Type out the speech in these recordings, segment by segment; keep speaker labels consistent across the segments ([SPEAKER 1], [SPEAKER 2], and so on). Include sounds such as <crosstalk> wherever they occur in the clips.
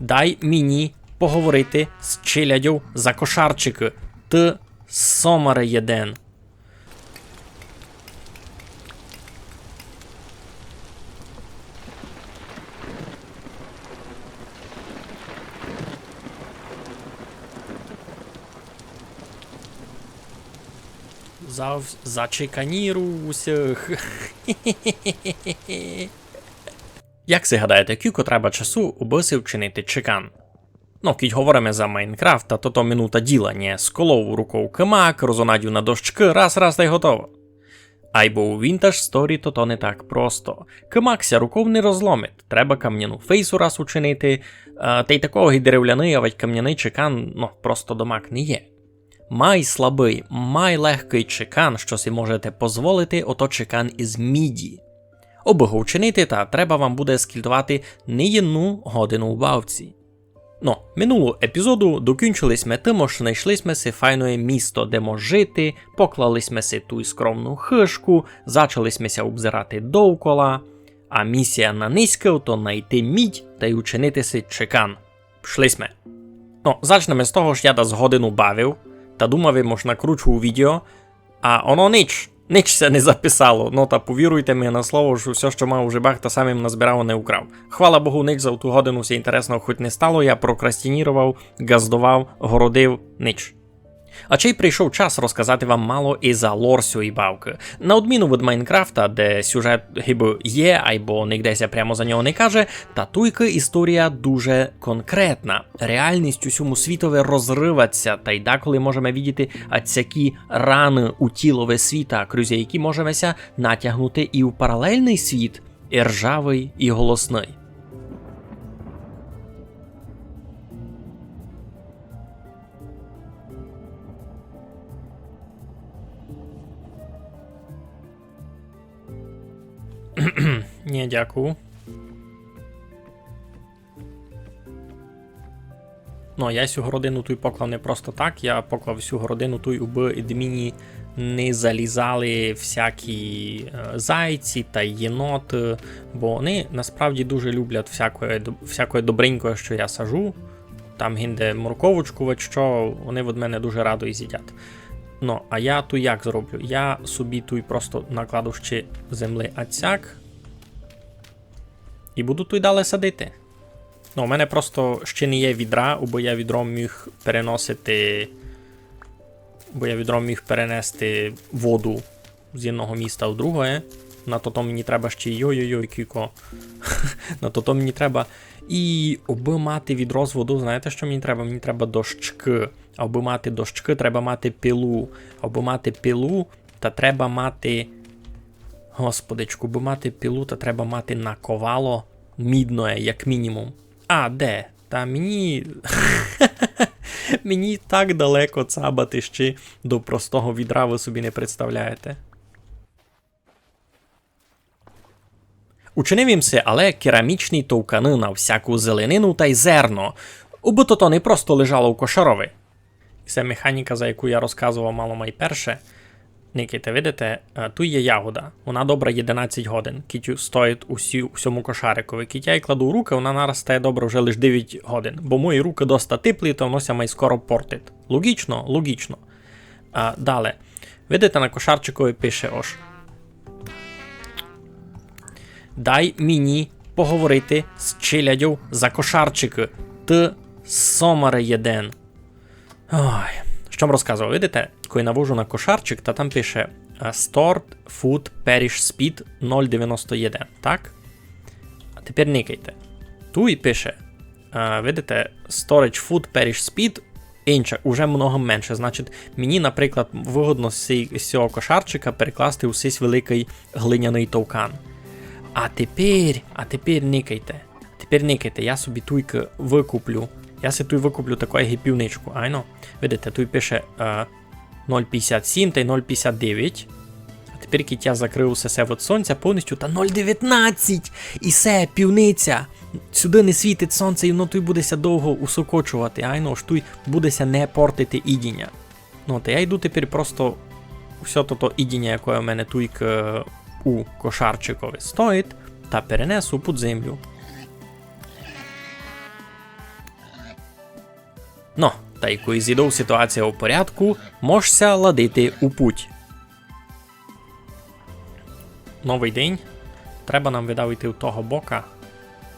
[SPEAKER 1] Дай мені поговорити з челядю за кошарчики. Ти сомаре єден. Зав... Зачеканірусях. <laughs> Як си гадаєте, треба часу, аби вчинити чекан? Ну, кіть говоримо за Майнкрафт, то то минута діла, не сколов рукою кимак, розонадів на дощки, раз, раз та й готово. Айбо у Vintage Story то то не так просто. Кимакся руков не розломить, треба кам'яну фейсу раз учинити, та й такого й деревляний, а ведь кам'яний чекан, ну, просто домак не є. Май слабий, май легкий чекан, що си можете дозволити, ото чекан із міді. Аби го вчинити, та треба вам буде скільдувати не одну годину у бавці. Ну, минулу епізоду докінчились ми тим, що знайшли ми си файне місто, де мо жити, поклались ми си ту скромну хишку, зачались ми обзирати довкола, а місія на низьке то знайти мідь та й учинити си чекан. Пішли ми. Ну, зачнемо з того, що я десь годину бавив, та думав, може накручу відео, а воно ніч, ніч це не записало. Ну та повіруйте мені на слово, що все, що мав у жибах, та самим назбирав, не украв. Хвала Богу, ніч за ту годину все інтересного хоч не стало, я прокрастінірував, газдував, городив, ніч. А чи й прийшов час розказати вам мало і за лор сьої бавки. На відміну від Майнкрафта, де сюжет гиби є, або нігдеся прямо за нього не каже, та туйки історія дуже конкретна. Реальність усьому світове розриваться, та й деколи можемо відіти ацякі рани у тілове світа, крузі які можемося натягнути і у паралельний світ, і ржавий, і голосний. Ні, дякую. Ну, я цю городину ту поклав не просто так, я поклав всю городину ту й уби відміні не залізали всякі зайці та єноти, бо вони насправді дуже люблять всякої, всякої добренької, що я сажу. Там гінде морковочку, що вони від мене дуже радо і з'їдять. Ну, а я ту як зроблю? Я собі ту й просто накладу ще земли ацяк. І буду тут далі садити. Ну, у мене просто ще не є відра, бо я відром міг переносити. Бо я відром міг перенести воду з одного міста в друге. На то мені треба ще йой-йой-йой, кіко. <laughs> На то мені треба. І аби мати відро з воду, знаєте, що мені треба? Мені треба дощки. Аби мати дощки, треба мати пилу. Аби мати пилу, та треба мати. Господичку, бо мати пілу, та треба мати наковало мідне, як мінімум. А, де? Та мені. <laughs> мені так далеко цабати ще до простого відра, ви собі не представляєте. Учинив їм се, але керамічні товкани на всяку зеленину та й зерно, убито то не просто лежало в кошарові. Це механіка, за яку я розказував мало майперше. Никите, видите, тут є ягода. Вона добра 11 годин. Кітю стоїть усі, усьому кошарикові. Кітя я кладу в руки, вона наростає добре вже лише 9 годин. Бо мої руки доста теплі, то воно май скоро портить. Логічно, логічно. А, Далі. Видите, на кошарчикові пише ось. Дай мені поговорити з челядю за кошарчики. Ти сомаре єден. Ой. Що вам розказував? Видите, коли навожу на кошарчик, та там пише Stored Food Perish Speed 0,91. Так? А тепер никайте. Тут і пише. Видите, Storage Food Perish Speed інше, уже много менше. Значить, мені, наприклад, вигодно з цього кошарчика перекласти у сись великий глиняний товкан. А тепер, а тепер никайте. Тепер никайте, я собі туйки викуплю. Я си тут викуплю таку гіпівничку, айно. Видите, тут пише е, 0,57 та й 0,59. А тепер кіт я закрив усе від сонця повністю та 0,19! І все, півниця! Сюди не світить сонце, і воно тут будеся довго усокочувати, айно ж тут будеся не портити ідіння. Ну, та я йду тепер просто все то ідіння, яке у мене туйк е, у кошарчикові стоїть, та перенесу під землю. Ну, та й коли ситуація у порядку, можся ладити у путь. Новий день. Треба нам видавити в того бока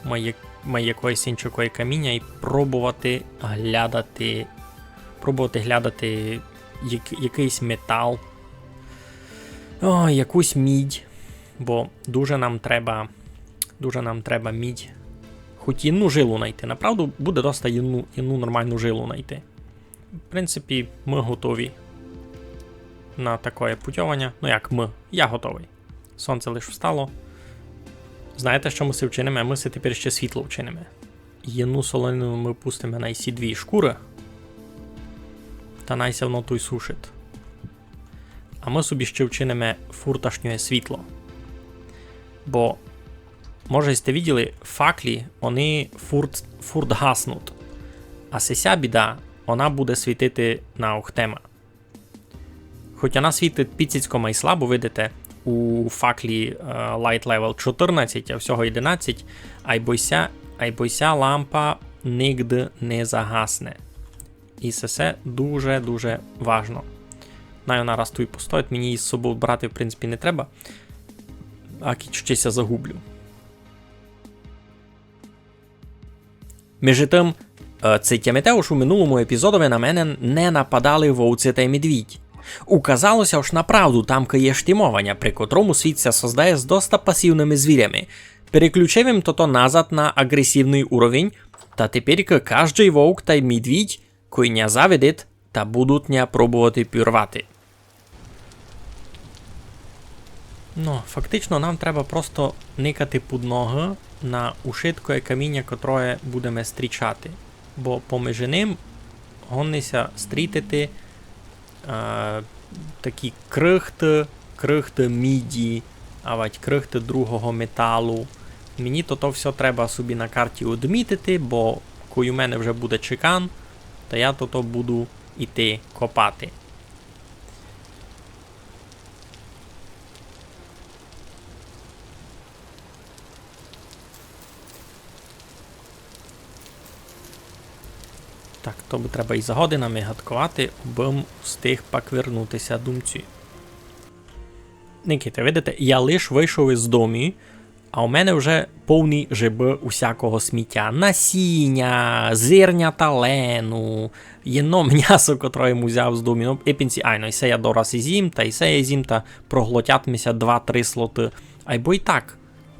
[SPEAKER 1] моє якоїсь іншої каміння і пробувати глядати. Пробувати глядати як, якийсь метал. О, якусь мідь. Бо дуже нам треба. Дуже нам треба мідь. Хоч єдну жилу знайти. Направду буде доста єдну, єдну нормальну жилу знайти. В принципі, ми готові на таке путьовання. Ну як ми, я готовий. Сонце лише встало. Знаєте, що ми си вчинимо? Ми си тепер ще світло вчинимо. Єдну солонину ми пустимо на ці дві шкури. Та найся воно той сушить. А ми собі ще вчинимо фурташнє світло. Бо, може, сте виділи, факлі, вони фурт, фурт гаснуть. А сися біда, вона буде світити на Охтема. Хоч вона світить підсіцько і слабо, видите, у факлі uh, Light Level 14, а всього 11, айбойся, айбойся лампа нігде не загасне. І це все дуже-дуже важно. Най вона раз тут постоїть, мені її з собою брати, в принципі, не треба. А кіччеся загублю. Між тим, це тямете, що у минулому епізодові на мене не нападали вовці та медвідь. Указалося ж направду там є штимовання, при котрому світ ся создає з доста пасивними звірями. Переключив їм то назад на агресивний уровень, та тепер кожний вовк та медвідь койня заведет та будуть ня пробувати пірвати. Ну, фактично нам треба просто никати під ноги на ушитке каміння, котре будемо стрічати. Бо поміж ним гонися стрітити е, такі крихти, крихти міді, а вать крихти другого металу. Мені то, то все треба собі на карті одмітити, бо коли у мене вже буде чекан, то я то, то буду іти копати. Так, треба і за годинами гадкувати, бим встиг пак вернутися думці. Никите, видите, я лиш вийшов із дому, а у мене вже повні жиби усякого сміття. Насіння, зирня талену, єно <laughs> м'ясо, котре йому взяв з дому. Ну, епінці, айно, і се я дораз і зім, та і се я зім, та проглотятимся 2-3 слоти. Айбо й так.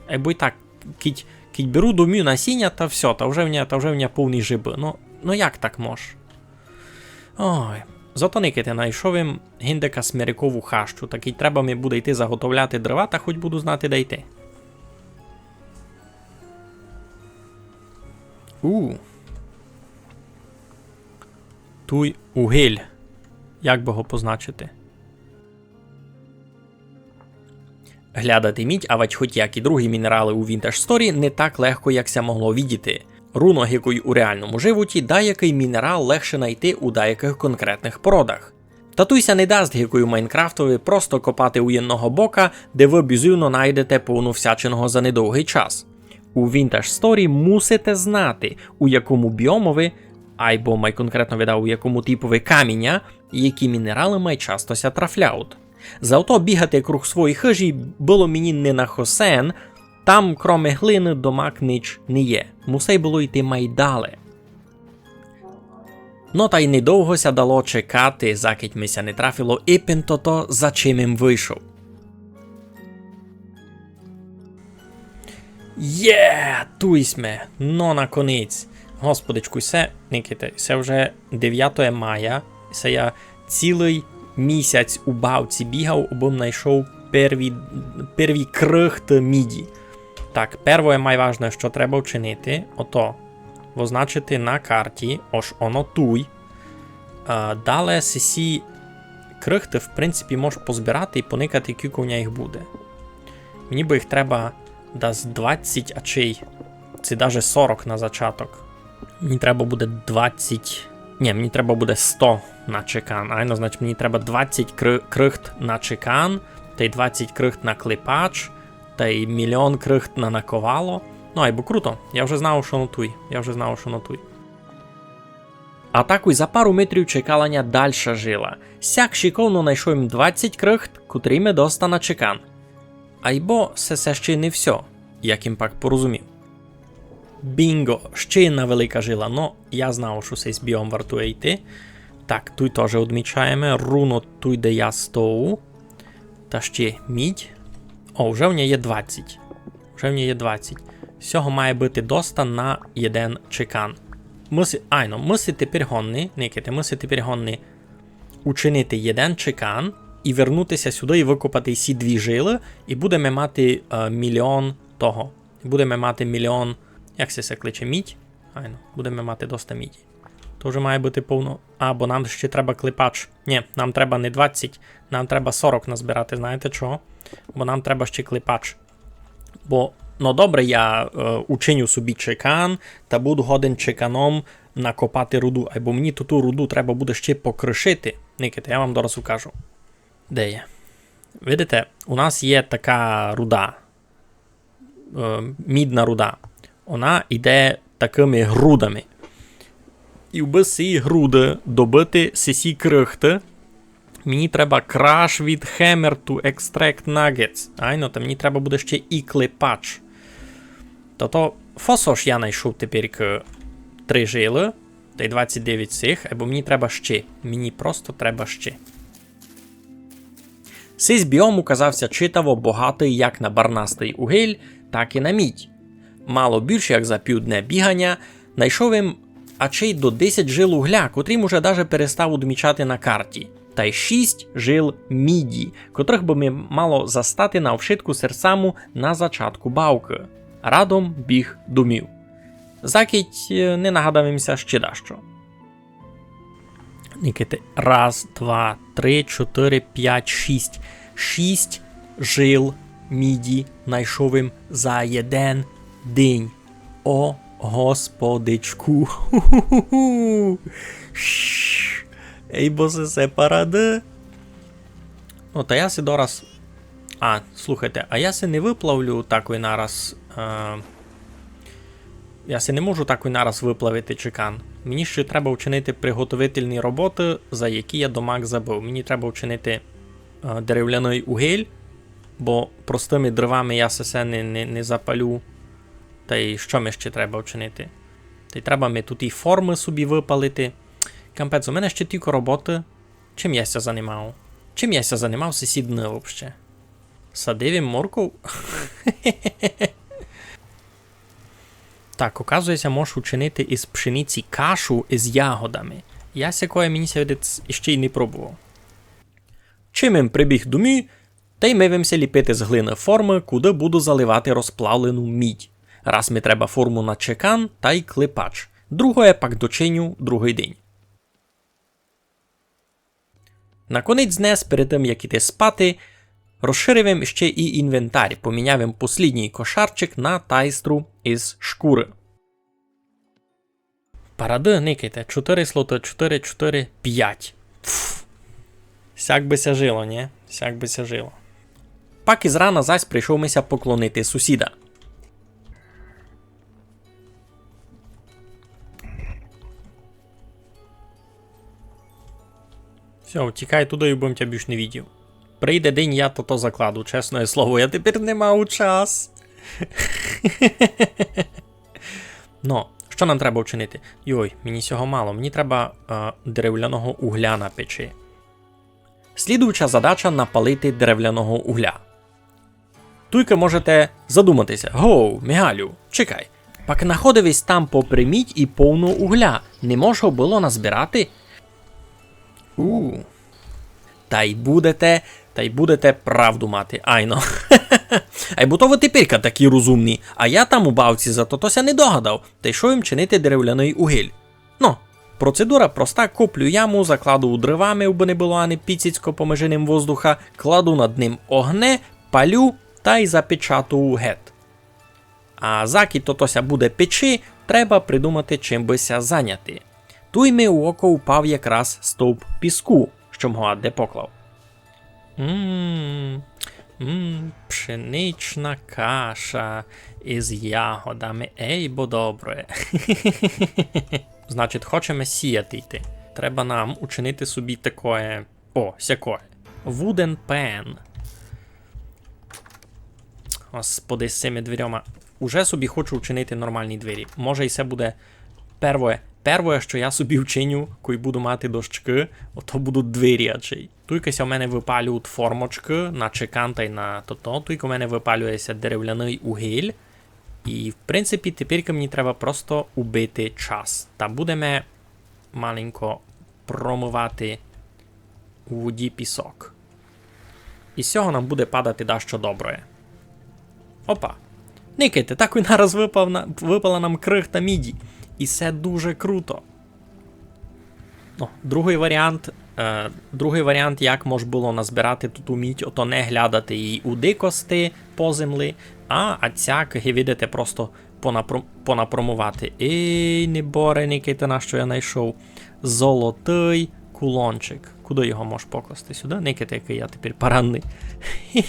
[SPEAKER 1] Айбо й так. Кіть, кіть беру домю насіння, та все, та вже в мене, та повні жиби. Ну, Ну як так мож? Ой. Зато никите знайшов їм гіндика смярикову хащу, так і треба мені буде йти заготовляти дрова, та хоч буду знати де йти. У. Туй угиль. Як би його позначити? Глядати мідь, а вать хоч як і другі мінерали у Vintage Story не так легко, як ся могло відіти. Руно, який у реальному животі, деякий мінерал легше знайти у деяких конкретних породах. Татуйся не дасть гікою Майнкрафтові просто копати у єдного бока, де ви бізюно знайдете повну всячиного за недовгий час. У Vintage Story мусите знати, у якому біомові, або май конкретно видав, у якому типові каміння, які мінерали май частося трафляють. Зато бігати круг своїх хижі було мені не на хосен, там, кроме глини, домак нич не є. Мусей було йти майдале. Ну та й недовго ся дало чекати, закить мися не трафило, і пентото за чим їм вийшов. Є, туйсме, но наконець. Господичку, се, Никите, це вже 9 мая, це я цілий місяць у бавці бігав, обом знайшов перві, перві крихт міді. Так, перше найважне, що треба вчинити, ото позначити на карті, ось оно туй. Далі сесі крихти, в принципі, можеш позбирати і поникати, кілько в їх буде. Мені би їх треба десь 20, а чий. Це навіть 40 на зачаток. Мені треба буде 20. Ні, мені треба буде 100 на чекан. Айно, значить, мені треба 20 крихт на чекан, та й 20 крихт на клепач та й мільйон крихт на наковало. Ну, айбо круто. Я вже знав, що нотуй. Я вже знав, що нотуй. А також за пару метрів чекалання дальша жила. Сяк шиковно знайшов їм 20 крихт, котрими доста на чекан. Айбо це ще не все, як їм пак порозумів. Бінго, ще одна велика жила, но я знав, що цей біом вартує йти. Так, тут теж відмічаємо. Руно тут, де я стою. Та ще мідь. О, вже в ній є 20. Вже в ній є 20. Всього має бути доста на один чекан. Муси, айно, муси тепер гонни, Никите, муси тепер гонни учинити один чекан і вернутися сюди і викопати всі дві жили, і будемо мати е, мільйон того. Будемо мати мільйон. Як це се кличе? Мідь? Айно, будемо мати доста міді. То вже має бути повно. А, бо нам ще треба клепач. Ні, нам треба не 20, нам треба 40 назбирати, знаєте чого? Бо нам треба ще клепач. Бо, ну добре, я е, учиню собі чекан та буду годен чеканом накопати руду. Або мені ту руду треба буде ще покришити. Никите, я вам зараз укажу. Де є? Видите, у нас є така руда. Е, мідна руда. Вона йде такими грудами. І в ці груди добити сісі крихти. Мені треба краш від Hammer to Extract Nuggets. Айно, то мені треба буде ще і клепач. То-то фосо ж я знайшов тепер 3 жили, та й 29 цих, або мені треба ще. Мені просто треба ще. Сись біом указався читаво багатий як на барнастий угіль, так і на мідь. Мало більше як за півдне бігання, знайшов їм а чи й до 10 жил угля, котрим уже даже перестав удмічати на карті, та й 6 жил міді, котрих би ми мало застати на вшитку серцаму на зачатку бавки. Радом біг думів. Закіть е, не нагадавимося ще дащо. Никити. Раз, два, три, чотири, п'ять, шість. Шість жил міді найшовим за єден день. О, господичку. Ей, бо це все. Ну, та я си дораз. А, слухайте, а я си не виплавлю такий нараз. Е... Я си не можу такий нараз виплавити чекан. Мені ще треба вчинити приготовительні роботи, за які я домак забив. Мені треба вчинити е, дерев'яний угіль, бо простими дровами я все не, не, не запалю. Та й що ми ще треба вчинити? Та й треба ми тут і форми собі випалити. Кампець, у мене ще тільки роботи. Чим я ся займав? Чим я ся займав сі дни? Садив їм морков? <laughs> Так, оказується, можеш учинити із пшениці кашу із ягодами. Я сякої мені сьогодні ще й не пробував. Чим їм прибіг до мі, та й мивимося ліпити з глини форми, куди буду заливати розплавлену мідь. Раз ми треба форму на чекан та й клепач. Другое пак дочиню другий день. Наконець днес, перед тим як іти спати, розширив ще і інвентар, поміняв послідній кошарчик на тайстру із шкури. Паради, никайте, 4 слоти, 4, 4, 5. Пф. Сяк би ся жило, ні? Сяк би ся жило. Пак із рана зась прийшов мися поклонити сусіда. Все, втікай туди і будем тебе більш не відів. Прийде день, я то то закладу, чесне слово, я тепер не маю час. <laughs> Ну, що нам треба вчинити? Йой, мені цього мало, мені треба е, дерев'яного угля на печі. Слідуюча задача напалити дерев'яного угля. Туйка можете задуматися: Гоу, Мігалю, чекай. Пак находивись там попряміть і повну угля. Не можу було назбирати? У. Та й будете, та й будете правду мати, айно. <laughs> Ай бо то ви тепірка такі розумні, а я там у бавці зато тося не догадав, та й що їм чинити дерев'яний угіль. Ну, процедура проста, коплю яму, закладу у дривами, аби не було ані піціцько помежиним воздуха, кладу над ним огне, палю та й запечатую гет. А заки то тося буде печі, треба придумати чим бися зайняти. Туй ми у око упав якраз стовп піску, що Мгоадде поклав. Ммм, пшенична каша із ягодами, ей бо добре. <laughs> Значить, хочемо сіяти йти. Треба нам учинити собі таке. О, сякое. Wooden pen. Господи, з цими дверями. Уже собі хочу вчинити нормальні двері. Може, і це буде первое. Первое, що я собі вчиню, коли буду мати дощки, ото будуть двері ачей. Туйкася у мене випалюють формочки на чекан та й на тото. Туйка у мене випалюється дерев'яний угіль. І, в принципі, тепер мені треба просто убити час. Та будемо маленько промивати у воді пісок. І з цього нам буде падати дещо добре. Опа. Никайте, так і нараз випав на, випала нам крихта міді. І це дуже круто. О, другий варіант. Е, другий варіант, як може було назбирати тут мідь, ото не глядати її у дикости по землі, а ацяк, як видите, просто понапро, понапромувати. Ей, не боре, Никита, на що я знайшов. Золотий кулончик. Куди його можеш покласти? Сюди? Никита, який я тепер поранний. <laughs>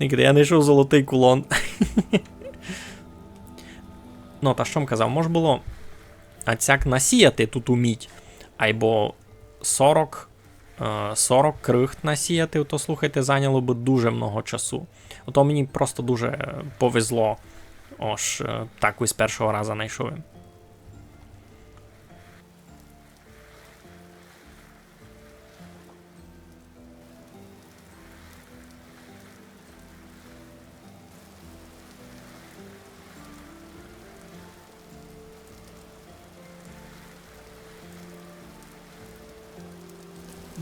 [SPEAKER 1] Никита, я знайшов золотий кулон. <laughs> Ну, та що казав, може було ацяк насіяти тут у мідь, або 40 е, 40 крихт насіяти, то слухайте, зайняло би дуже много часу. Ото мені просто дуже повезло. Ож е, так ось з першого разу знайшов.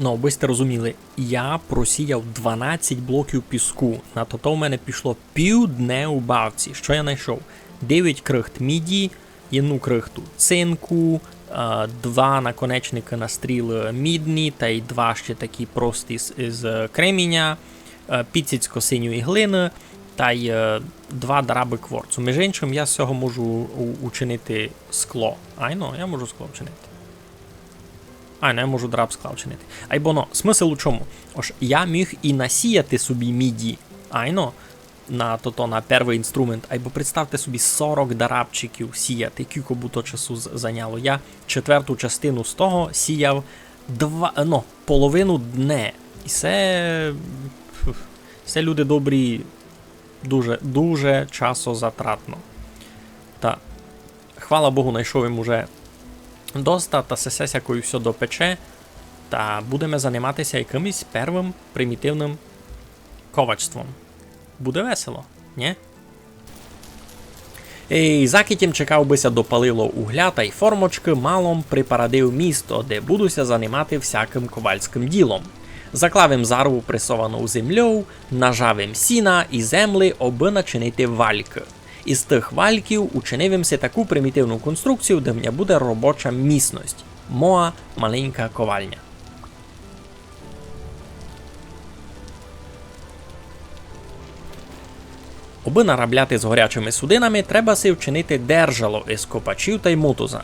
[SPEAKER 1] Ну, аби сте розуміли, я просіяв 12 блоків піску. На то в мене пішло півдне у бавці. Що я знайшов? 9 крихт міді, одну крихту цинку, е, два наконечники на стріл мідні, та й два ще такі прості з, креміння, е, піцицько синьої глини, та й е, два дараби кворцу. Між іншим, я з цього можу учинити скло. Айно, я можу скло вчинити. А, не можу драб склав чинити. Айбо но, смисл у чому? Ож я міг і насіяти собі міді, айно, на то-то, на перший інструмент, айбо представте собі 40 дарабчиків сіяти, кілько б то часу зайняло. Я четверту частину з того сіяв два, ну, половину дне. І це. Це люди добрі, дуже, дуже часозатратно. Та хвала Богу, знайшов їм уже доста та се сесякою все допече, та будемо займатися якимось первим примітивним ковачством. Буде весело, ні? І закітім чекав бися допалило угля та й формочки малом припарадив місто, де будуся займати всяким ковальським ділом. Заклавим зарву пресовану землю, нажавим сіна і земли, аби начинити вальки. Із тих вальків учинивимся таку примітивну конструкцію, де в мене буде робоча міцність. Моа маленька ковальня. Аби наробляти з горячими судинами, треба си вчинити держало із копачів та й мотуза.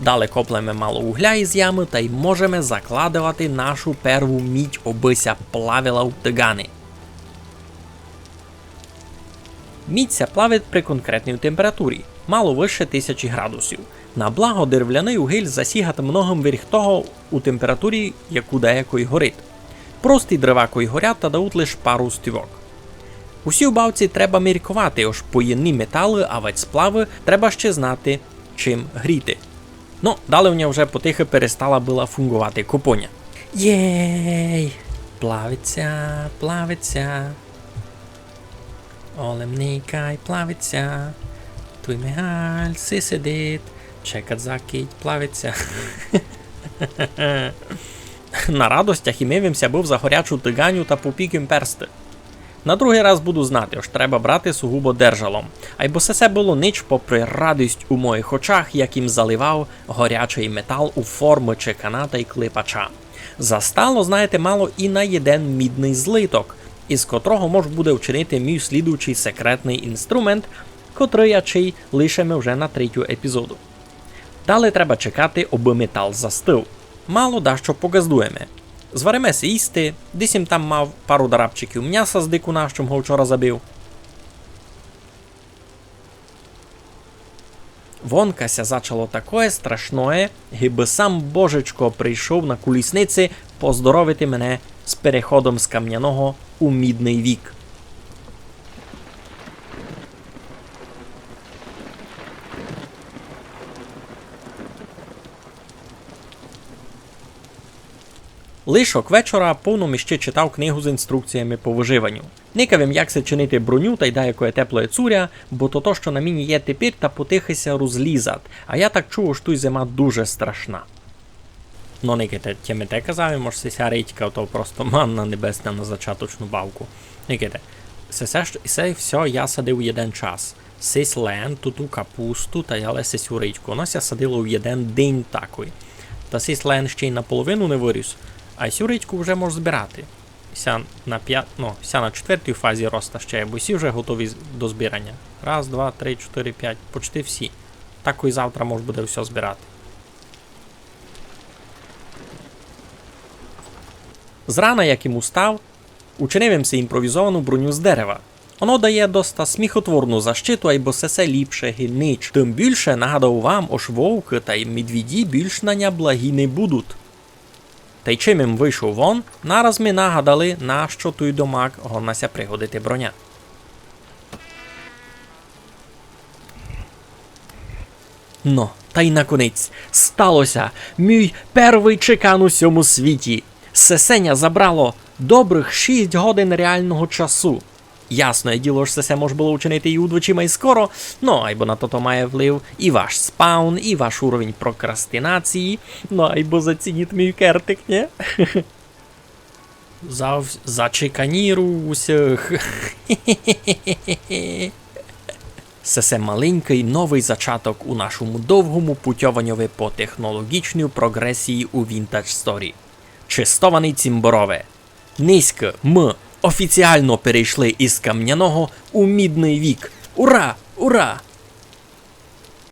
[SPEAKER 1] Далі коплемо мало угля із ями та й можемо закладувати нашу перву мідь, обися плавила в тигани. Мідь ця плавить при конкретній температурі, мало вище 1000 градусів. На благо дерев'яний угіль засігати многим верх того у температурі, яку деякої горить. Прості древакої горять та дають лише пару стівок. Усі убавці треба міркувати, ож поєдні метали, а сплави треба ще знати, чим гріти. Ну, далі в нього вже потихи перестала була фунгувати купоня. Єй! Плавиться, плавиться. Олемника й плавиться. Туй мигаль, си сидить, чекать закить, плавиться. На радостях і мивимся був за горячу тиганю та попіким персти. На другий раз буду знати, ож треба брати сугубо держалом. А й бо все це було нич попри радість у моїх очах, яким заливав горячий метал у форми чекана та й клипача. Застало, знаєте, мало і на єден мідний злиток, із котрого мож буде вчинити мій слідуючий секретний інструмент, котрий я чий лишимо вже на третю епізоду. Далі треба чекати, аби метал застив. Мало дещо погаздуємо. Зваримо си їсти, десь їм там мав пару дарабчиків м'яса з дикуна, що го вчора забив. Вонкася зачало такое страшное, гіби сам Божечко прийшов на кулісниці поздоровити мене з переходом з кам'яного у мідний вік. Лишок вечора повному ще читав книгу з інструкціями по виживанню. Никавим, як се чинити броню та й да якое тепле цуря, бо то то, що на міні є тепер, та потихися розлізат. А я так чув, що й зима дуже страшна. Ну, Никите, тєме те казав, може се ся то просто <laughs> манна небесна на зачаточну бавку. Никите, се се, ж- все я садив у один час. Сись лен, туту капусту, та я лесесь у річку. Воно ся садило в один день такий. Та сись лен ще й наполовину не виріс, а сю річку вже можеш збирати. Ся на п'ят... ну, ся на четвертій фазі роста ще, бо всі вже готові до збирання. Раз, два, три, чотири, п'ять, почти всі. Так і завтра можна буде все збирати. Зрана, йому став, учинив се імпровізовану броню з дерева. Воно дає доста сміхотворну защиту, айбо сесе ліпше гінич. Тим більше нагадав вам, ош вовки та й медвіді більш на ня благі не будуть. Та й чим їм вийшов вон, нараз ми нагадали, на що той домак гонася пригодити броня. Ну, та й наконець, сталося мій перший чекан у всьому світі. Сесеня забрало добрих 6 годин реального часу. Ясне діло ж це може було учинити і удвічі май скоро, ну айбо на то має вплив і ваш спаун, і ваш уровень прокрастинації, ну айбо зацініть мій кертик, не? <laughs> За, зачеканіру усіх. <laughs> Це маленький новий зачаток у нашому довгому путьованньові по технологічній прогресії у Vintage Story. Чистований цімборове. Низько ми офіціально перейшли із кам'яного у мідний вік. Ура! Ура!